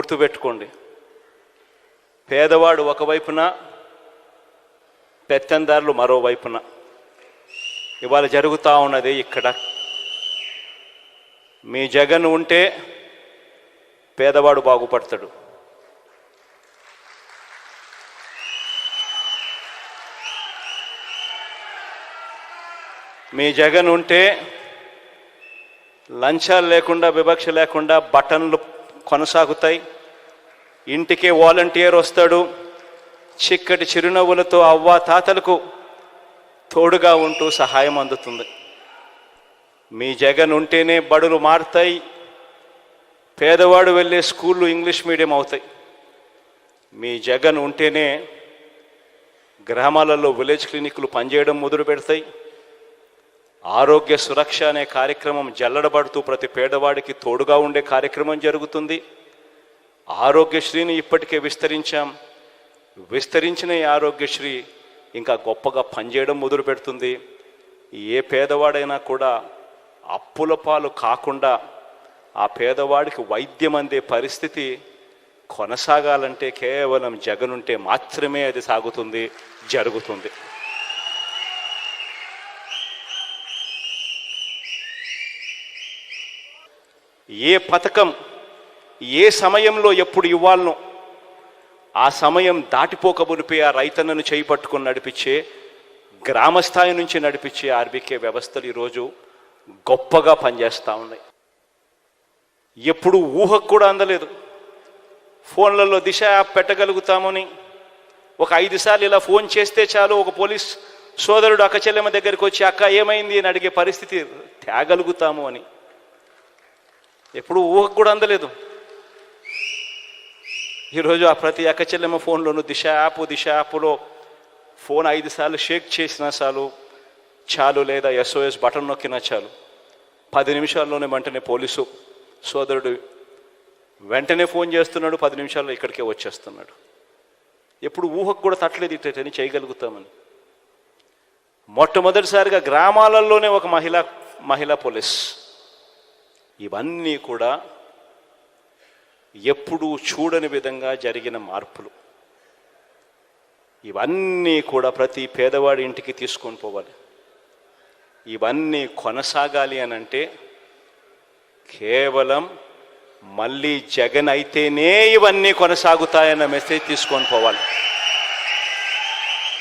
గుర్తుపెట్టుకోండి. పేదవాడు ఒకవైపున పెత్తందారులు మరోవైపున. ఇవాళ జరుగుతూ ఉన్నది ఇక్కడ. మీ జగన్ ఉంటే పేదవాడు బాగుపడతాడు. మీ జగన్ ఉంటే లంచాలు లేకుండా వివక్ష లేకుండా బటన్లు కొనసాగుతాయి. ఇంటికే వాలంటీర్ వస్తాడు. చిక్కటి చిరునవ్వులతో అవ్వ తాతలకు తోడుగా ఉంటూ సహాయం అందుతుంది. మీ జగన్ ఉంటేనే బడులు మారుతాయి. పేదవాడు వెళ్ళే స్కూళ్ళు ఇంగ్లీష్ మీడియం అవుతాయి. మీ జగన్ ఉంటేనే గ్రామాలలో విలేజ్ క్లినిక్లు పనిచేయడం మొదలు పెడతాయి ఆరోగ్య సురక్ష అనే కార్యక్రమం జల్లడబడుతూ ప్రతి పేదవాడికి తోడుగా ఉండే కార్యక్రమం జరుగుతుంది. ఆరోగ్యశ్రీని ఇప్పటికే విస్తరించాం. విస్తరించిన ఈ ఆరోగ్యశ్రీ ఇంకా గొప్పగా పనిచేయడం మొదలు పెడుతుంది. ఏ పేదవాడైనా కూడా అప్పుల పాలు కాకుండా ఆ పేదవాడికి వైద్యం అందే పరిస్థితి కొనసాగాలంటే కేవలం జగనుంటే మాత్రమే అది సాగుతుంది జరుగుతుంది. ఏ పథకం ఏ సమయంలో ఎప్పుడు ఇవ్వాలనో ఆ సమయం దాటిపోకబునిపై ఆ రైతన్నను చేయి నడిపించే గ్రామస్థాయి నుంచి నడిపించే ఆర్బీకే వ్యవస్థలు ఈరోజు గొప్పగా పనిచేస్తూ ఉన్నాయి. ఎప్పుడు ఊహకు కూడా అందలేదు. ఫోన్లలో దిశ యాప్ పెట్టగలుగుతామని ఒక ఐదు సార్లు ఇలా ఫోన్ చేస్తే చాలు ఒక పోలీస్ సోదరుడు అక్క చెల్లెమ్మ దగ్గరికి వచ్చి అక్క ఏమైంది? అని అడిగే పరిస్థితి తేగలుగుతాము అని. ఎప్పుడు ఊహకు కూడా అందలేదు. ఈరోజు ఆ ప్రతి అక్క చెల్లెమ్మ దిశ యాప్ దిశ యాప్లో ఫోన్ ఐదు సార్లు షేక్ చేసినా చాలు చాలు లేదా ఎస్ఓఎస్ బటన్ నొక్కినా చాలు. పది నిమిషాల్లోనే వెంటనే పోలీసు సోదరుడు వెంటనే ఫోన్ చేస్తున్నాడు పది నిమిషాల్లో ఇక్కడికే వచ్చేస్తున్నాడు. ఎప్పుడు ఊహకు కూడా తట్టలేదు ఇట్టని చేయగలుగుతామని. మొట్టమొదటిసారిగా గ్రామాలలోనే ఒక మహిళా మహిళా పోలీస్ ఇవన్నీ కూడా ఎప్పుడూ చూడని విధంగా జరిగిన మార్పులు. ఇవన్నీ కూడా ప్రతి పేదవాడి ఇంటికి తీసుకొని పోవాలి. ఇవన్నీ కొనసాగాలి అని అంటే కేవలం మళ్ళీ జగన్ అయితేనే ఇవన్నీ కొనసాగుతాయన్న మెసేజ్ తీసుకొని పోవాలి.